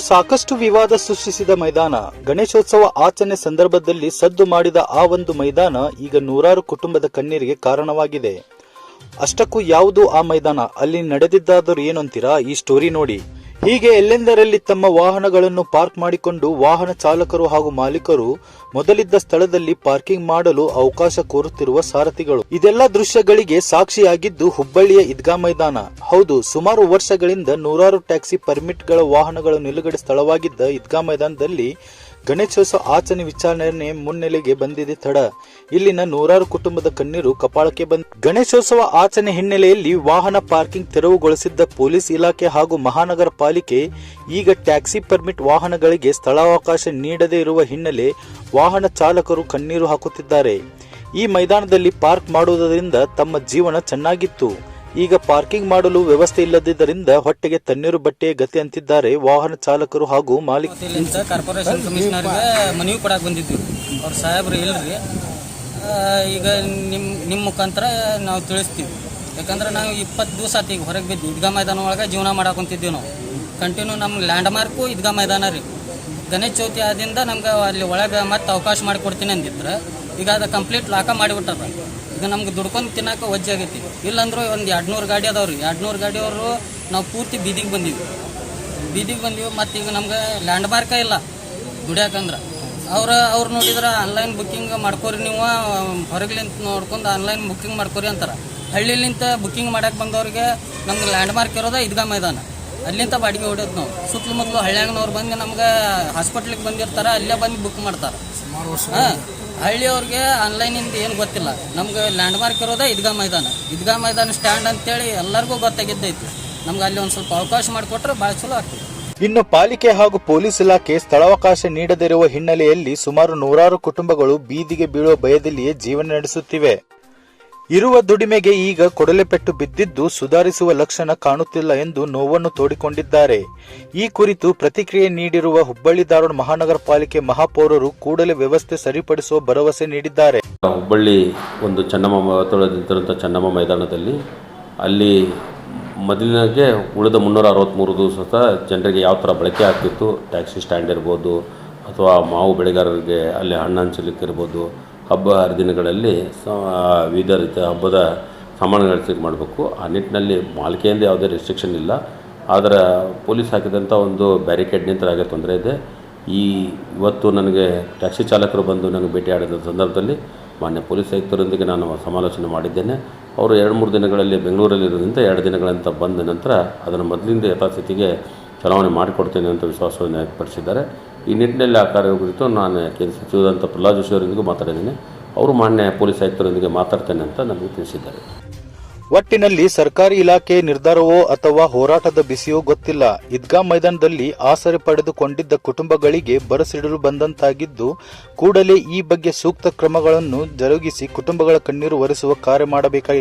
ಸಾಕಷ್ಟು ವಿವಾದ ಸೃಷ್ಟಿಸಿದ ಮೈದಾನ. ಗಣೇಶೋತ್ಸವ ಆಚರಣೆ ಸಂದರ್ಭದಲ್ಲಿ ಸದ್ದು ಮಾಡಿದ ಆ ಒಂದು ಮೈದಾನ ಈಗ ನೂರಾರು ಕುಟುಂಬದ ಕಣ್ಣೀರಿಗೆ ಕಾರಣವಾಗಿದೆ. ಅಷ್ಟಕ್ಕೂ ಯಾವುದು ಆ ಮೈದಾನ? ಅಲ್ಲಿ ನಡೆದಿದ್ದಾದರೂ ಏನಂತೀರಾ? ಈ ಸ್ಟೋರಿ ನೋಡಿ. ಹೀಗೆ ಎಲ್ಲೆಂದರಲ್ಲಿ ತಮ್ಮ ವಾಹನಗಳನ್ನು ಪಾರ್ಕ್ ಮಾಡಿಕೊಂಡು ವಾಹನ ಚಾಲಕರು ಹಾಗೂ ಮಾಲೀಕರು ಮೊದಲಿದ್ದ ಸ್ಥಳದಲ್ಲಿ ಪಾರ್ಕಿಂಗ್ ಮಾಡಲು ಅವಕಾಶ ಕೋರುತ್ತಿರುವ ಸಾರಥಿಗಳು. ಇದೆಲ್ಲ ದೃಶ್ಯಗಳಿಗೆ ಸಾಕ್ಷಿಯಾಗಿದ್ದು ಹುಬ್ಬಳ್ಳಿಯ ಇದ್ಗಾ ಮೈದಾನ. ಹೌದು, ಸುಮಾರು ವರ್ಷಗಳಿಂದ ನೂರಾರು ಟ್ಯಾಕ್ಸಿ ಪರ್ಮಿಟ್ಗಳ ವಾಹನಗಳು ನಿಲುಗಡೆ ಸ್ಥಳವಾಗಿದ್ದ ಇದ್ಗಾ ಮೈದಾನದಲ್ಲಿ ಗಣೇಶೋತ್ಸವ ಆಚರಣೆ ವಿಚಾರಣೆ ಮುನ್ನೆಲೆಗೆ ಬಂದಿದೆ ತಡ. ಇಲ್ಲಿನ ನೂರಾರು ಕುಟುಂಬದ ಕಣ್ಣೀರು ಕಪಾಳಕ್ಕೆ ಬಂದ. ಗಣೇಶೋತ್ಸವ ಆಚರಣೆ ಹಿನ್ನೆಲೆಯಲ್ಲಿ ವಾಹನ ಪಾರ್ಕಿಂಗ್ ತೆರವುಗೊಳಿಸಿದ್ದ ಪೊಲೀಸ್ ಇಲಾಖೆ ಹಾಗೂ ಮಹಾನಗರ ಪಾಲಿಕೆ ಈಗ ಟ್ಯಾಕ್ಸಿ ಪರ್ಮಿಟ್ ವಾಹನಗಳಿಗೆ ಸ್ಥಳಾವಕಾಶ ನೀಡದೇ ಇರುವ ಹಿನ್ನೆಲೆ ವಾಹನ ಚಾಲಕರು ಕಣ್ಣೀರು ಹಾಕುತ್ತಿದ್ದಾರೆ. ಈ ಮೈದಾನದಲ್ಲಿ ಪಾರ್ಕ್ ಮಾಡುವುದರಿಂದ ತಮ್ಮ ಜೀವನ ಚೆನ್ನಾಗಿತ್ತು. ಈಗ ಪಾರ್ಕಿಂಗ್ ಮಾಡಲು ವ್ಯವಸ್ಥೆ ಇಲ್ಲದಿದ್ದರಿಂದ ಹೊಟ್ಟೆಗೆ ತಣ್ಣೀರು ಬಟ್ಟೆ ಗತಿ ಅಂತಿದ್ದಾರೆ ವಾಹನ ಚಾಲಕರು ಹಾಗೂ ಮಾಲೀಕ ಕಾರ್ಪೊರೇಷನ್ ಕಮಿಷನರ್ಗೆ ಮನವಿ ಕೊಡಕ್ಕೆ ಬಂದಿದ್ವಿ. ಅವ್ರ ಸಾಹೇಬ್ರು ಇಲ್ರಿ. ಈಗ ನಿಮ್ಮ ನಿಮ್ಮ ಮುಖಾಂತರ ನಾವು ತಿಳಿಸ್ತೀವಿ. ಯಾಕಂದ್ರೆ ನಾವು ಇಪ್ಪತ್ತು ದಿವಸ ಆತ ಈಗ ಹೊರಗೆ ಬಿದ್ದು ಈದ್ಗಾ ಮೈದಾನ ಒಳಗೆ ಜೀವನ ಮಾಡಾಕೊಂತಿದ್ದೀವಿ ನಾವು. ಕಂಟಿನ್ಯೂ ನಮ್ಮ ಲ್ಯಾಂಡ್ ಮಾರ್ಕು ಈದ್ಗಾ ಮೈದಾನ ರೀ. ಗಣೇಶ ಚೌತಿ ಆದಿಂದ ನಮ್ಗೆ ಅಲ್ಲಿ ಒಳಗೆ ಮತ್ತೆ ಅವಕಾಶ ಮಾಡಿಕೊಡ್ತೀನಿ ಅಂದಿದ್ರೆ, ಈಗ ಅದು ಕಂಪ್ಲೀಟ್ ಲಾಕ ಮಾಡಿಬಿಟ್ಟಾರ. ಈಗ ನಮ್ಗೆ ದುಡ್ಕೊಂಡು ತಿನ್ನಕ್ಕೆ ವಜ್ಜೆ ಆಗೈತಿ. ಇಲ್ಲಾಂದ್ರೆ ಒಂದು ಎರಡು ನೂರು ಗಾಡಿ ಅದಾವ್ರಿ. ಎರಡು ನೂರು ಗಾಡಿಯವರು ನಾವು ಪೂರ್ತಿ ಬೀದಿಗೆ ಬಂದೀವಿ. ಬೀದಿಗೆ ಬಂದೀವಿ ಮತ್ತು ಈಗ ನಮ್ಗೆ ಲ್ಯಾಂಡ್ ಮಾರ್ಕ ಇಲ್ಲ ದುಡಿಯಾಕಂದ್ರೆ. ಅವ್ರ ಅವ್ರು ನೋಡಿದ್ರೆ ಆನ್ಲೈನ್ ಬುಕ್ಕಿಂಗ್ ಮಾಡ್ಕೋರಿ ನೀವು ಹೊರಗ್ಲಿಂತ ನೋಡ್ಕೊಂಡು ಆನ್ಲೈನ್ ಬುಕ್ಕಿಂಗ್ ಮಾಡ್ಕೋರಿ ಅಂತಾರೆ. ಹಳ್ಳಿಲಿಂತ ಬುಕ್ಕಿಂಗ್ ಮಾಡಕ್ಕೆ ಬಂದವ್ರಿಗೆ ನಮ್ಗೆ ಲ್ಯಾಂಡ್ ಮಾರ್ಕ್ ಇರೋದ ಇದ್ಗಾ ಮೈದಾನ. ಅಲ್ಲಿಂದ ಬಾಡಿಗೆ ಹೊಡೆಯೋದು ನಾವು. ಸುತ್ತಲೂ ಮೊದಲು ಹಳ್ಳ್ಯಾಗನವ್ರು ಬಂದು ನಮ್ಗೆ ಹಾಸ್ಪಿಟ್ಲಿಗೆ ಬಂದಿರ್ತಾರೆ ಅಲ್ಲೇ ಬಂದು ಬುಕ್ ಮಾಡ್ತಾರೆ. ಹಾಂ. ಹಳ್ಳಿಯವ್ರಿಗೆ ಆನ್ಲೈನಿಂದ ಏನು ಗೊತ್ತಿಲ್ಲ. ನಮ್ಗೆ ಲ್ಯಾಂಡ್ಮಾರ್ಕ್ ಇರೋದೇ ಇದ್ಗಾ ಮೈದಾನ. ಇದ್ಗಾ ಮೈದಾನ ಸ್ಟ್ಯಾಂಡ್ ಅಂತೇಳಿ ಎಲ್ಲರಿಗೂ ಗೊತ್ತಾಗಿದ್ದೈತಿ. ನಮ್ಗೆ ಅಲ್ಲಿ ಒಂದು ಸ್ವಲ್ಪ ಅವಕಾಶ ಮಾಡಿಕೊಟ್ರೆ ಭಾಳ ಚಲೋ ಆಗ್ತದೆ. ಇನ್ನು ಪಾಲಿಕೆ ಹಾಗೂ ಪೊಲೀಸ್ ಇಲಾಖೆ ಸ್ಥಳಾವಕಾಶ ನೀಡದಿರುವ ಹಿನ್ನೆಲೆಯಲ್ಲಿ ಸುಮಾರು ನೂರಾರು ಕುಟುಂಬಗಳು ಬೀದಿಗೆ ಬೀಳುವ ಭಯದಲ್ಲಿಯೇ ಜೀವನ ನಡೆಸುತ್ತಿವೆ. ಇರುವ ದುಡಿಮೆಗೆ ಈಗ ಕೊಡಲೆಪೆಟ್ಟು ಬಿದ್ದಿದ್ದು ಸುಧಾರಿಸುವ ಲಕ್ಷಣ ಕಾಣುತ್ತಿಲ್ಲ ಎಂದು ನೋವನ್ನು ತೋಡಿಕೊಂಡಿದ್ದಾರೆ. ಈ ಕುರಿತು ಪ್ರತಿಕ್ರಿಯೆ ನೀಡಿರುವ ಹುಬ್ಬಳ್ಳಿ ಧಾರವಾಡ ಮಹಾನಗರ ಪಾಲಿಕೆ ಮಹಾಪೌರರು ಕೂಡಲೇ ವ್ಯವಸ್ಥೆ ಸರಿಪಡಿಸುವ ಭರವಸೆ ನೀಡಿದ್ದಾರೆ. ಹುಬ್ಬಳ್ಳಿ ಒಂದು ಚನ್ನಮ್ಮ ತೊಳೆದಿದ್ದಂಥ ಚನ್ನಮ್ಮ ಮೈದಾನದಲ್ಲಿ ಅಲ್ಲಿ ಮೊದಲಿನಾಗೆ ಉಳಿದ ಮುನ್ನೂರ ಅರವತ್ತ್ಮೂರು ದಿವಸ ಜನರಿಗೆ ಯಾವ ಥರ ಬಳಕೆ ಆಗ್ತಿತ್ತು, ಟ್ಯಾಕ್ಸಿ ಸ್ಟ್ಯಾಂಡ್ ಇರ್ಬೋದು ಅಥವಾ ಮಾವು ಬೆಳೆಗಾರರಿಗೆ ಅಲ್ಲಿ ಹಣ್ಣು ಹಂಚಲಿಕ್ಕೆ ಇರ್ಬೋದು ಹಬ್ಬ ಹರಿದಿನಗಳಲ್ಲಿ ಸ ವಿವಿಧ ರೀತಿಯ ಹಬ್ಬದ ಸಾಮಾನುಗಳು ಮಾಡಬೇಕು. ಆ ನಿಟ್ಟಿನಲ್ಲಿ ಮಾಲಿಕೆಯಿಂದ ಯಾವುದೇ ರೆಸ್ಟ್ರಿಕ್ಷನ್ ಇಲ್ಲ. ಆದರೆ ಪೊಲೀಸ್ ಹಾಕಿದಂಥ ಒಂದು ಬ್ಯಾರಿಕೇಡ್ನಿಂದ ಹಾಗೆ ತೊಂದರೆ ಇದೆ. ಈ, ಇವತ್ತು ನನಗೆ ಟ್ಯಾಕ್ಸಿ ಚಾಲಕರು ಬಂದು ನನಗೆ ಭೇಟಿಯಾಡಿದ ಸಂದರ್ಭದಲ್ಲಿ ಮಾನ್ಯ ಪೊಲೀಸ್ ಆಯುಕ್ತರೊಂದಿಗೆ ನಾನು ಸಮಾಲೋಚನೆ ಮಾಡಿದ್ದೇನೆ. ಅವರು ಎರಡು, ಮೂರು ದಿನಗಳಲ್ಲಿ ಬೆಂಗಳೂರಲ್ಲಿರೋದ್ರಿಂದ ಎರಡು ದಿನಗಳಂತ ಬಂದ ನಂತರ ಅದನ್ನು ಮೊದಲಿಂದ ಯಥಾಸ್ಥಿತಿಗೆ ಚಲಾವಣೆ ಮಾಡಿಕೊಡ್ತೇನೆ ಅಂತ ವಿಶ್ವಾಸವನ್ನು ವ್ಯಕ್ತಪಡಿಸಿದ್ದಾರೆ. ಈ ನಿಟ್ಟಿನಲ್ಲಿ ಆ ಕಾರ್ಯ ಕುರಿತು ನಾನು ಕೇಂದ್ರ ಸಚಿವರಾದಂಥ ಪ್ರಹ್ಲಾದ್ ಜೋಶಿ ಅವರೊಂದಿಗೂ ಮಾತಾಡಿದ್ದೀನಿ. ಅವರು ಮಾನ್ಯ ಪೊಲೀಸ್ ಆಯುಕ್ತರೊಂದಿಗೆ ಮಾತಾಡ್ತೇನೆ ಅಂತ ನನಗೆ ತಿಳಿಸಿದ್ದಾರೆ. ಒಟ್ಟಿನಲ್ಲಿ ಸರ್ಕಾರಿ ಇಲಾಖೆ ನಿರ್ಧಾರವೋ ಅಥವಾ ಹೋರಾಟದ ಬಿಸಿಯೋ ಗೊತ್ತಿಲ್ಲ. ಈದ್ಗಾ ಮೈದಾನದಲ್ಲಿ ಆಸರೆ ಪಡೆದುಕೊಂಡಿದ್ದ ಕುಟುಂಬಗಳಿಗೆ ಬರಸಿಡಲು ಬಂದಂತಾಗಿದ್ದು, ಕೂಡಲೇ ಈ ಬಗ್ಗೆ ಸೂಕ್ತ ಕ್ರಮಗಳನ್ನು ಜರುಗಿಸಿ ಕುಟುಂಬಗಳ ಕಣ್ಣೀರು ಒರೆಸುವ ಕಾರ್ಯ ಮಾಡಬೇಕಾಗಿದೆ.